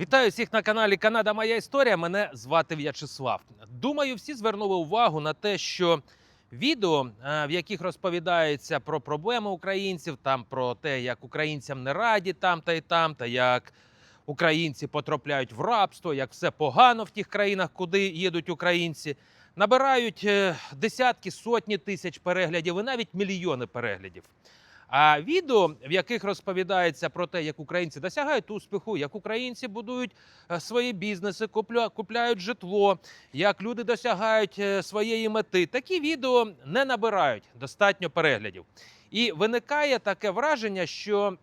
Вітаю всіх на каналі Канада Моя Історія. Мене звати В'ячеслав. Думаю, всі звернули увагу на те, що відео, е, в яких розповідається про проблеми українців, там про те, як українцям не раді там та й там, та як українці потрапляють в рабство, як все погано в тих країнах, куди їдуть українці, набирають е, десятки, сотні тисяч переглядів і навіть мільйони переглядів. А відео, в яких розповідається про те, як українці досягають успіху, як українці будують е, свої бізнеси, купля- купляють житло, як люди досягають е, своєї мети, такі відео не набирають достатньо переглядів. І виникає таке враження, що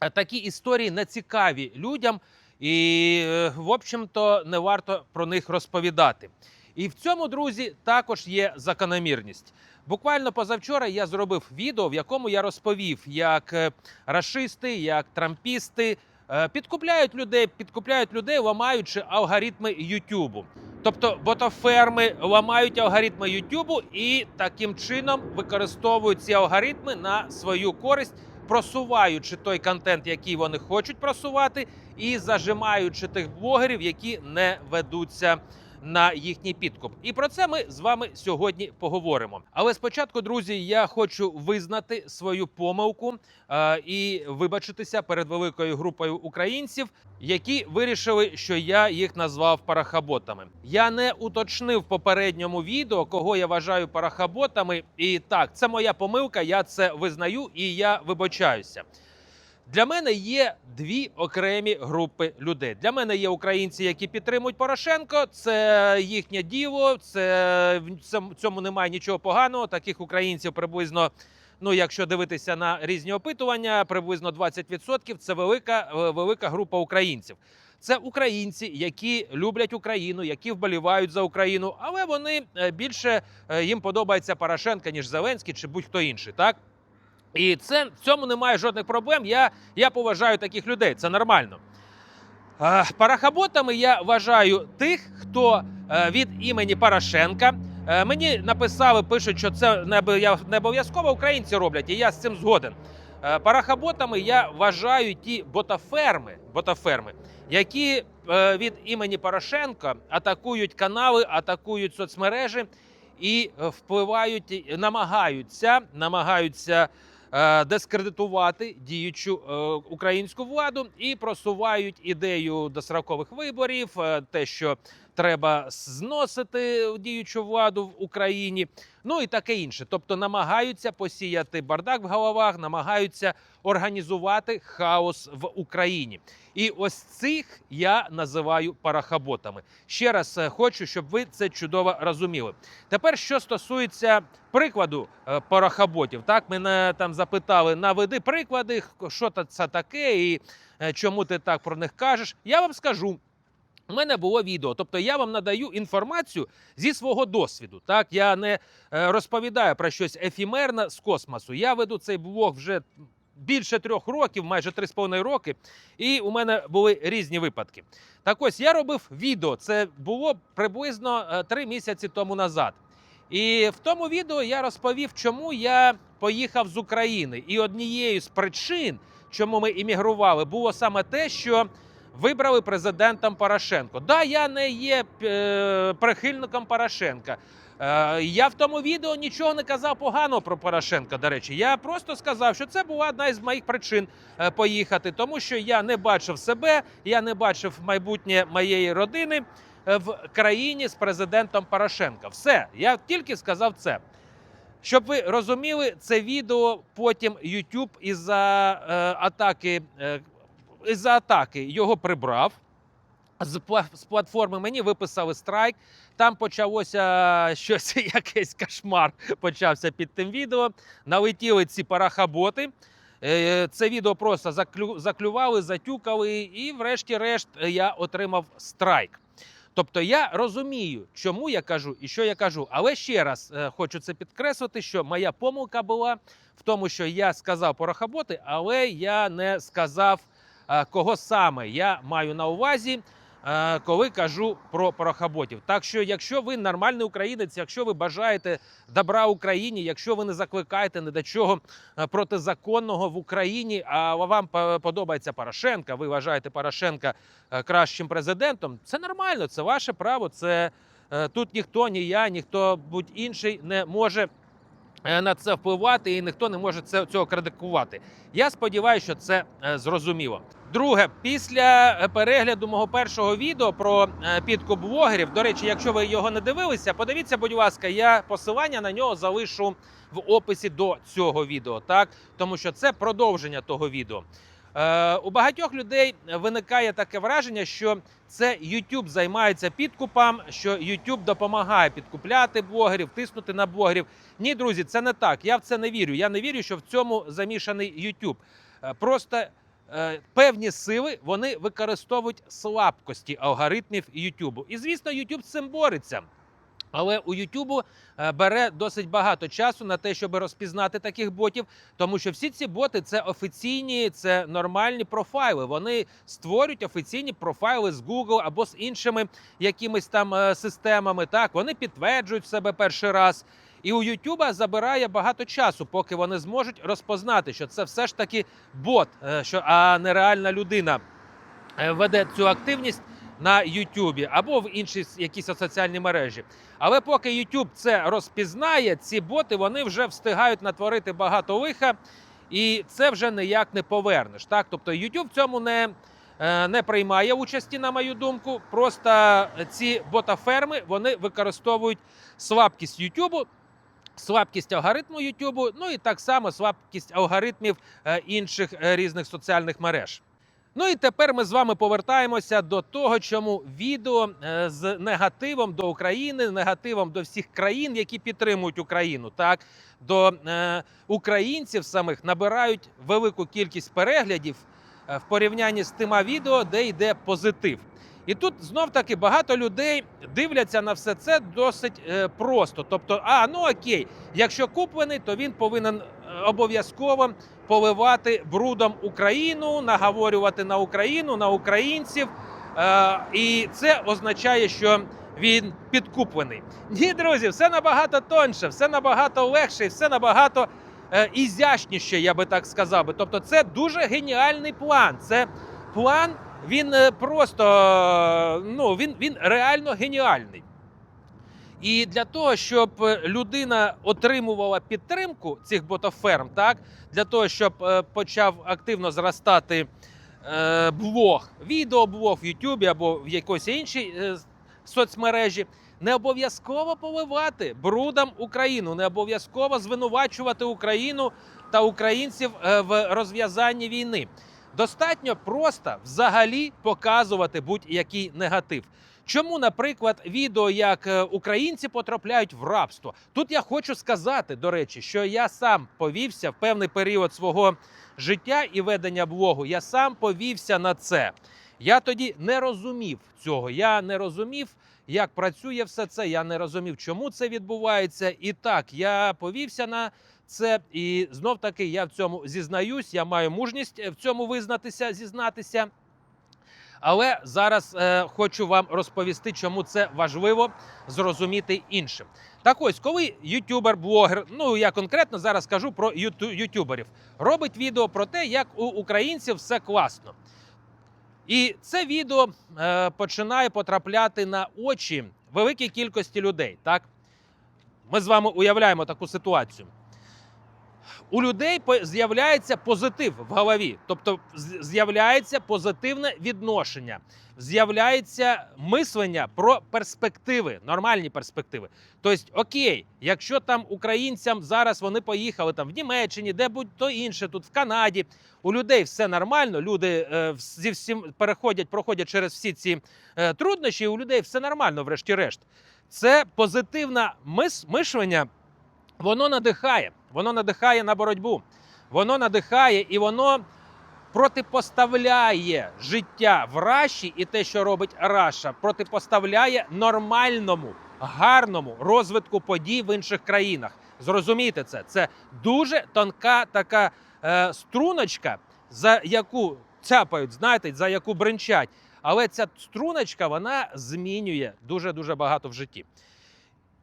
е, такі історії не цікаві людям, і, в общем-то, не варто про них розповідати. І в цьому, друзі, також є закономірність. Буквально позавчора я зробив відео, в якому я розповів, як е, рашисти, як трампісти е, підкупляють людей, підкупляють людей, ламаючи алгоритми Ютубу. Тобто ботоферми ламають алгоритми Ютубу і таким чином використовують ці алгоритми на свою користь, просуваючи той контент, який вони хочуть просувати, і зажимаючи тих блогерів, які не ведуться на їхній підкуп. І про це ми з вами сьогодні поговоримо. Але спочатку, друзі, я хочу визнати свою помилку е, і вибачитися перед великою групою українців, які вирішили, що я їх назвав парахаботами. Я не уточнив в попередньому відео, кого я вважаю парахаботами. І так, це моя помилка. Я це визнаю і я вибачаюся. Для мене є дві окремі групи людей. Для мене є українці, які підтримують Порошенко. Це їхнє діло. Це в цьому- немає нічого поганого. Таких українців приблизно. Ну, якщо дивитися на різні опитування, приблизно 20% – це велика, е, велика група українців. Це українці, які люблять Україну, які вболівають за Україну, але вони е, більше е, їм подобається Порошенко, ніж Зеленський чи будь-хто інший. Так і це в цьому немає жодних проблем. Я, я поважаю таких людей. Це нормально. Е, Парахаботами я вважаю тих, хто е, від імені Порошенка. е, Мені написали, пишуть, що це не обов'язково українці роблять, і я з цим згоден. Е, Парахаботами я вважаю ті ботаферми, ботаферми, які е, від імені Порошенка атакують канали, атакують соцмережі і впливають, намагаються, намагаються дискредитувати діючу е, українську владу і просувають ідею дострокових виборів, е, те, що треба зносити діючу владу в Україні, ну і таке інше. Тобто намагаються посіяти бардак в головах, намагаються організувати хаос в Україні. І ось цих я називаю парахаботами. Ще раз е, хочу, щоб ви це чудово розуміли. Тепер, що стосується прикладу е, парахаботів, так мене там запитали, наведи приклади, що це таке, і е, чому ти так про них кажеш. Я вам скажу. У мене було відео, тобто я вам надаю інформацію зі свого досвіду. Так я не е, розповідаю про щось ефімерне з космосу. Я веду цей блог вже більше трьох років, майже три з половиною роки, і у мене були різні випадки. Так ось я робив відео. Це було приблизно е, три місяці тому назад. І в тому відео я розповів, чому я поїхав з України. І однією з причин, чому ми іммігрували, було саме те, що вибрали президентом Порошенко. Да, я не є е, прихильником Порошенка. Е, я в тому відео нічого не казав поганого про Порошенка. До речі, я просто сказав, що це була одна із моїх причин е, поїхати, тому що я не бачив себе, я не бачив майбутнє моєї родини в країні з президентом Порошенка. Все, я тільки сказав це. Щоб ви розуміли, це відео потім YouTube із-за е, атаки, із-за атаки його прибрав. З, пла- платформи мені виписали страйк. Там почалося щось, якийсь кошмар почався під тим відео. Налетіли ці парахаботи. Е, Це відео просто заклю, заклювали, затюкали, і, врешті-решт, я отримав страйк. Тобто я розумію, чому я кажу і що я кажу. Але ще раз е, хочу це підкреслити, що моя помилка була в тому, що я сказав порохоботи, але я не сказав, е, кого саме я маю на увазі. е, коли кажу про порохоботів. Так що, якщо ви нормальний українець, якщо ви бажаєте добра Україні, якщо ви не закликаєте ні до чого е, протизаконного в Україні, а вам подобається Порошенка, ви вважаєте Порошенка е, кращим президентом, це нормально, це ваше право. Це е, тут ніхто, ні я, ніхто будь-інший не може. Е, На це впливати, і ніхто не може це цього критикувати. Я сподіваюся, що це е, зрозуміло. Друге, після е, перегляду мого першого відео про підкуп блогерів. До речі, якщо ви його не дивилися, подивіться, будь ласка, я посилання на нього залишу в описі до цього відео, так тому що це продовження того відео. Е, у багатьох людей виникає таке враження, що це YouTube займається підкупом, що YouTube допомагає підкупляти блогерів, тиснути на блогерів. Ні, друзі, це не так. Я в це не вірю. Я не вірю, що в цьому замішаний YouTube. Е, Просто е, певні сили вони використовують слабкості алгоритмів YouTube. І звісно, YouTube з цим бореться. Але у YouTube е, бере досить багато часу на те, щоб розпізнати таких ботів, тому що всі ці боти це офіційні, це нормальні профайли. Вони створюють офіційні профайли з Google або з іншими якимись там е, системами. Так, вони підтверджують себе перший раз. І у YouTube забирає багато часу, поки вони зможуть розпознати, що це все ж таки бот, е, що а не реальна людина веде цю активність на YouTube або в інші якісь соціальні мережі. Але поки YouTube це розпізнає, ці боти вони вже встигають натворити багато лиха, і це вже ніяк не повернеш. Так, тобто в цьому не. е, Не приймає участі, на мою думку. Просто ці ботаферми вони використовують слабкість YouTube, слабкість алгоритму YouTube, ну і так само слабкість алгоритмів е, інших е, різних соціальних мереж. Ну і тепер ми з вами повертаємося до того, чому відео е, з негативом до України, негативом до всіх країн, які підтримують Україну, так до е, українців самих набирають велику кількість переглядів е, в порівнянні з тима відео, де йде позитив. І тут знов таки багато людей дивляться на все це досить е, просто. Тобто, а ну окей, якщо куплений, то він повинен обов'язково поливати брудом Україну, наговорювати на Україну, на українців. Е, і це означає, що він підкуплений. Ні, друзі, все набагато тоньше, все набагато легше, і все набагато е, ізящніше, я би так сказав. Тобто, це дуже геніальний план. Це план, він е, просто ну, він, він реально геніальний. І для того, щоб е, людина отримувала підтримку цих ботоферм, так для того, щоб е, почав активно зростати е, блог, відеоблог в Ютубі або в якійсь іншій соцмережі, не обов'язково поливати брудом Україну, не обов'язково звинувачувати Україну та українців в розв'язанні війни. Достатньо просто взагалі показувати будь-який негатив. Чому, наприклад, відео, як е, українці потрапляють в рабство? Тут я хочу сказати, до речі, що я сам повівся в певний період свого життя і ведення блогу. Я сам повівся на це. Я тоді не розумів цього. Я не розумів, як працює все це. Я не розумів, чому це відбувається. І так, я повівся на це, і знов таки я в цьому зізнаюсь. Я маю мужність в цьому визнатися, зізнатися. Але зараз е, хочу вам розповісти, чому це важливо зрозуміти іншим. Так ось, коли ютубер, блогер, ну я конкретно зараз кажу про юту- ютуберів, робить відео про те, як у українців все класно. І це відео е, починає потрапляти на очі великій кількості людей. Так? Ми з вами уявляємо таку ситуацію. У людей з'являється позитив в голові, тобто з'являється позитивне відношення, з'являється мислення про перспективи, нормальні перспективи. Тобто, окей, якщо там українцям зараз вони поїхали там в Німеччині, де будь-то інше, тут в Канаді, у людей все нормально, люди е, зі всім переходять, проходять через всі ці е, труднощі, і у людей все нормально, врешті-решт. Це позитивне мис- мишлення, воно надихає. Воно надихає на боротьбу. Воно надихає і воно протипоставляє життя в Раші і те, що робить Раша, протипоставляє нормальному, гарному розвитку подій в інших країнах. Зрозумійте це. Це дуже тонка така е, струночка, за яку цяпають, знаєте, за яку бренчать. Але ця струночка вона змінює дуже дуже багато в житті.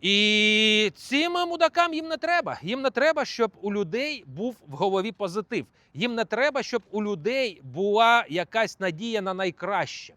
І цим мудакам їм не треба. Їм не треба, щоб у людей був в голові позитив. Їм не треба, щоб у людей була якась надія на найкраще.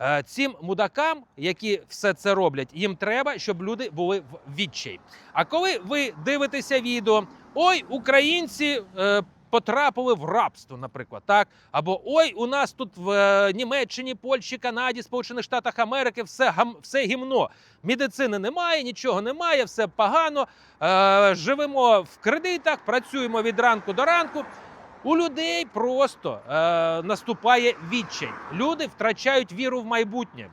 Е, Цим мудакам, які все це роблять, їм треба, щоб люди були в відчай. А коли ви дивитеся відео, ой, українці е, потрапили в рабство, наприклад, так або ой, у нас тут в е, Німеччині, Польщі, Канаді, Сполучених Штатах Америки все гам, все гімно. Медицини немає, нічого немає, все погано. Е, живемо в кредитах, працюємо від ранку до ранку. У людей просто е, наступає відчай. Люди втрачають віру в майбутнє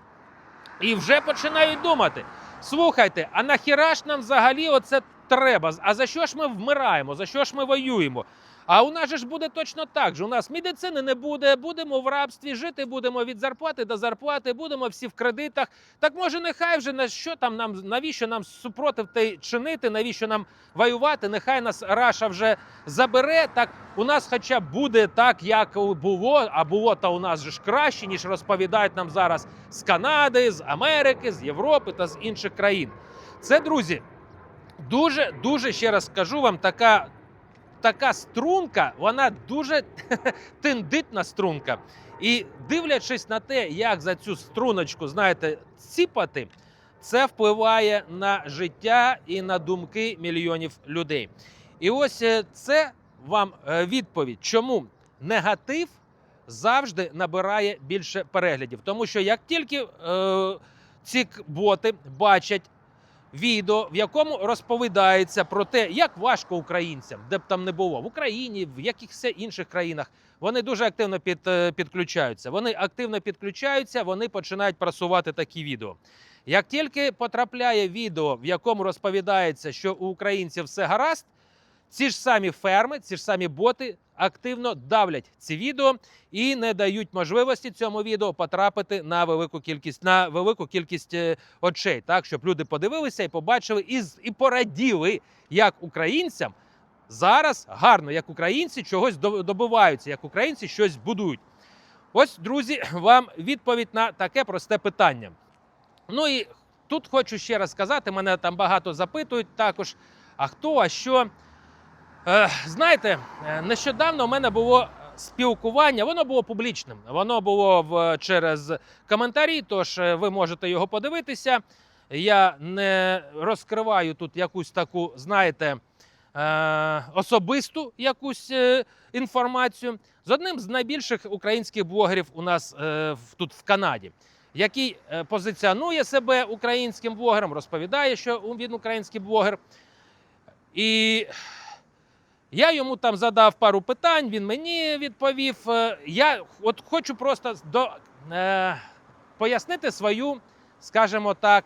і вже починають думати: слухайте, а нахіра ж нам взагалі оце треба? А за що ж ми вмираємо? За що ж ми воюємо? А у нас же ж буде точно так же. У нас медицини не буде, будемо в рабстві, жити будемо від зарплати до зарплати, будемо всі в кредитах. Так може, нехай вже на що там нам навіщо нам супротив той чинити, навіщо нам воювати? Нехай нас Раша вже забере. Так у нас хоча б буде так, як було, а було та у нас же ж краще, ніж розповідають нам зараз з Канади, з Америки, з Європи та з інших країн. Це друзі. Дуже дуже ще раз скажу вам, така така струнка, вона дуже тендитна струнка. І дивлячись на те, як за цю струночку, знаєте, ціпати, це впливає на життя і на думки мільйонів людей. І ось е, це вам е, відповідь, чому негатив завжди набирає більше переглядів. Тому що як тільки е, ці боти бачать відео, в якому розповідається про те, як важко українцям, де б там не було, в Україні, в якихось інших країнах. Вони дуже активно під, е, підключаються. Вони активно підключаються, вони починають просувати такі відео. Як тільки потрапляє відео, в якому розповідається, що у українців все гаразд, ці ж самі ферми, ці ж самі боти активно давлять ці відео і не дають можливості цьому відео потрапити на велику кількість на велику кількість е, очей, так щоб люди подивилися і побачили і, і пораділи, як українцям зараз гарно, як українці чогось добиваються, як українці щось будують. Ось, друзі, вам відповідь на таке просте питання. Ну і тут хочу ще раз сказати: мене там багато запитують також. А хто, а що? Е, знаєте, е, нещодавно у мене було спілкування, воно було публічним. Воно було в, через коментарі, тож е, ви можете його подивитися. Я не розкриваю тут якусь таку, знаєте, особисту якусь інформацію з одним з найбільших українських блогерів у нас тут в Канаді, який позиціонує себе українським блогером, розповідає, що він український блогер. І я йому там задав пару питань, він мені відповів. Е, Я от хочу просто до, е, пояснити свою, скажімо так,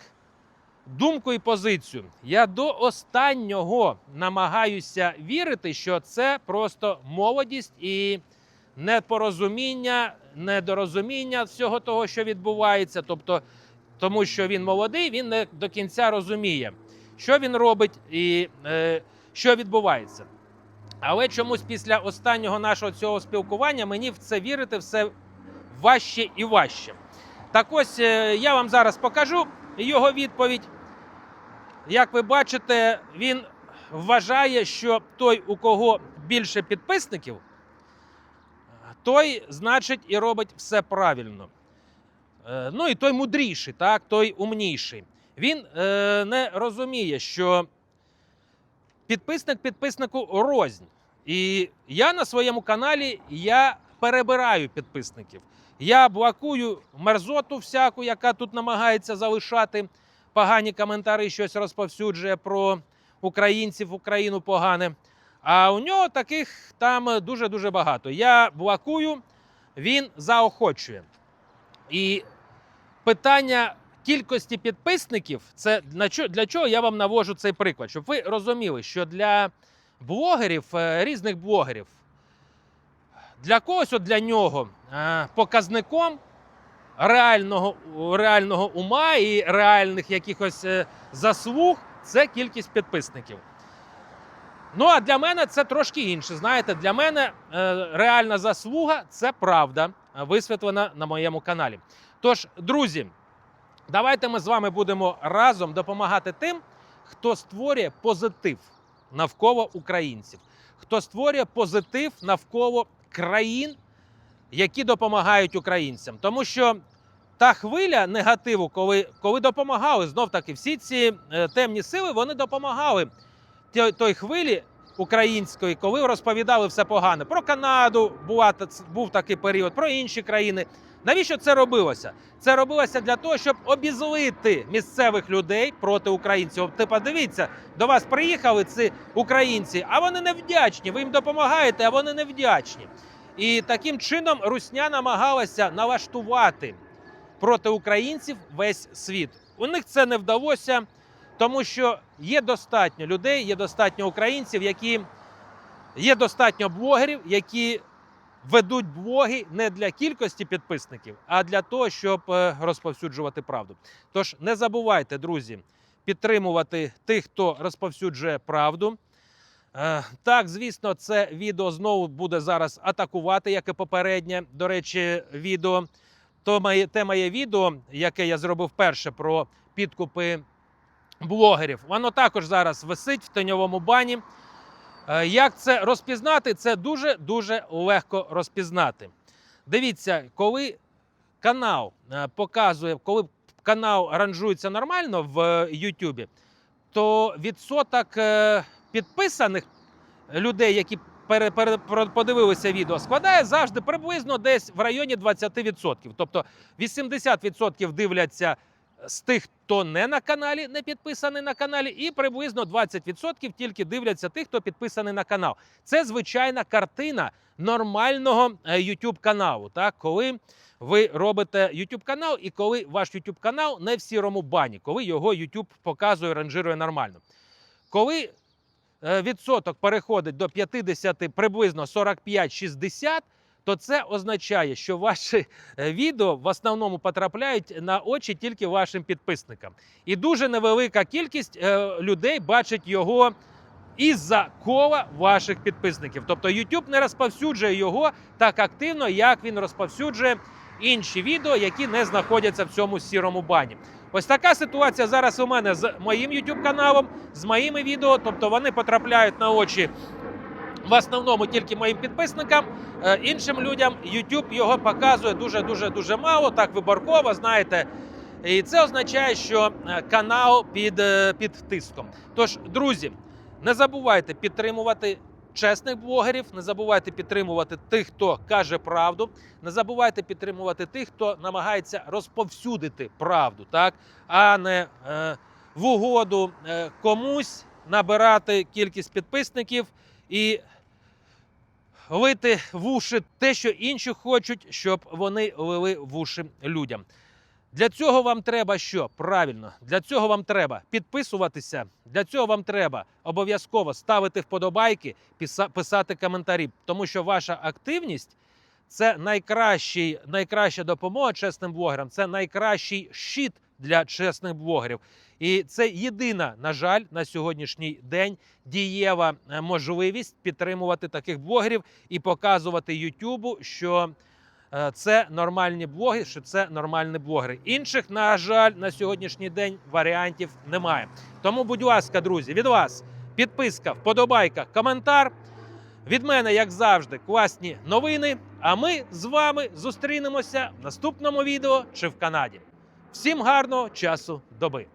думку і позицію. Я до останнього намагаюся вірити, що це просто молодість і непорозуміння, недорозуміння всього того, що відбувається. Тобто, тому що він молодий, він не до кінця розуміє, що він робить і е, що відбувається. Але чомусь після останнього нашого цього спілкування мені в це вірити все важче і важче. Так ось е, я вам зараз покажу його відповідь. Як ви бачите, він вважає, що той, у кого більше підписників, той, значить, і робить все правильно. Е, Ну і той мудріший, так, той умніший. Він е, не розуміє, що підписник підписнику рознь. І я на своєму каналі я перебираю підписників. Я блокую мерзоту всяку, яка тут намагається залишати погані коментарі, щось розповсюджує про українців, Україну погане. А у нього таких там дуже-дуже багато. Я блокую, він заохочує. І питання кількості підписників це для чого, я вам навожу цей приклад, щоб ви розуміли, що для блогерів, е, різних блогерів, для когось, от для нього, е, показником реального, реального ума і реальних якихось е, заслуг це кількість підписників. Ну, а для мене це трошки інше. Знаєте, для мене реальна заслуга це правда, висвітлена на моєму каналі. Тож, друзі, давайте ми з вами будемо разом допомагати тим, хто створює позитив навколо українців, хто створює позитив навколо країн, які допомагають українцям. Тому що та хвиля негативу, коли, коли допомагали, знов таки, всі ці е, темні сили вони допомагали той, той хвилі української, коли розповідали все погане. Про Канаду була, був такий період, про інші країни. Навіщо це робилося? Це робилося для того, щоб обізлити місцевих людей проти українців. Типа, дивіться, до вас приїхали ці українці, а вони не вдячні. Ви їм допомагаєте, а вони не вдячні. І таким чином Русня намагалася налаштувати проти українців весь світ. У них це не вдалося, тому що є достатньо людей, є достатньо українців, які є достатньо блогерів, які ведуть блоги не для кількості підписників, а для того, щоб е, розповсюджувати правду. Тож не забувайте, друзі, підтримувати тих, хто розповсюджує правду. Е, Так, звісно, це відео знову буде зараз атакувати, як і попереднє. До речі, відео. То моє те моє відео, яке я зробив перше про підкупи блогерів. Воно також зараз висить в теньовому бані. Е, Як це розпізнати? Це дуже дуже легко розпізнати. Дивіться, коли канал е, показує, коли канал ранжується нормально в е, Ютубі, то відсоток підписаних людей, які подивилися відео, складає завжди приблизно десь в районі 20%. Тобто 80% дивляться з тих, хто не на каналі, не підписаний на каналі, і приблизно 20% тільки дивляться тих, хто підписаний на канал. Це звичайна картина нормального е, YouTube каналу. Так, коли ви робите YouTube канал, і коли ваш YouTube канал не в сірому бані, коли його YouTube показує, ранжирує нормально. Коли е, відсоток переходить до 50, приблизно 45-60, то це означає, що ваші е, відео в основному потрапляють на очі тільки вашим підписникам. І дуже невелика кількість е, людей бачить його із-за кола ваших підписників. Тобто YouTube не розповсюджує його так активно, як він розповсюджує інші відео, які не знаходяться в цьому сірому бані. Ось така ситуація зараз у мене з моїм YouTube каналом, з моїми відео. Тобто вони потрапляють на очі в основному тільки моїм підписникам. Е, Іншим людям YouTube його показує дуже дуже дуже мало, так виборково, знаєте. І це означає, що е, канал під, е, під тиском. Тож, друзі, не забувайте підтримувати чесних блогерів, не забувайте підтримувати тих, хто каже правду, не забувайте підтримувати тих, хто намагається розповсюдити правду, так а не е, в угоду комусь набирати кількість підписників і лити в уші те, що інші хочуть, щоб вони лили в уші людям. Для цього вам треба що? Правильно, для цього вам треба підписуватися. Для цього вам треба обов'язково ставити вподобайки, писати коментарі, тому що ваша активність це найкращий, найкраща допомога чесним блогерам. Це найкращий щит для чесних блогерів. І це єдина, на жаль, на сьогоднішній день дієва е, можливість підтримувати таких блогерів і показувати Ютубу, що е, це нормальні блоги, що це нормальні блогери. Інших, на жаль, на сьогоднішній день варіантів немає. Тому, будь ласка, друзі, від вас підписка, вподобайка, коментар. Від мене, як завжди, класні новини. А ми з вами зустрінемося в наступному відео чи в Канаді. Всім гарного часу доби!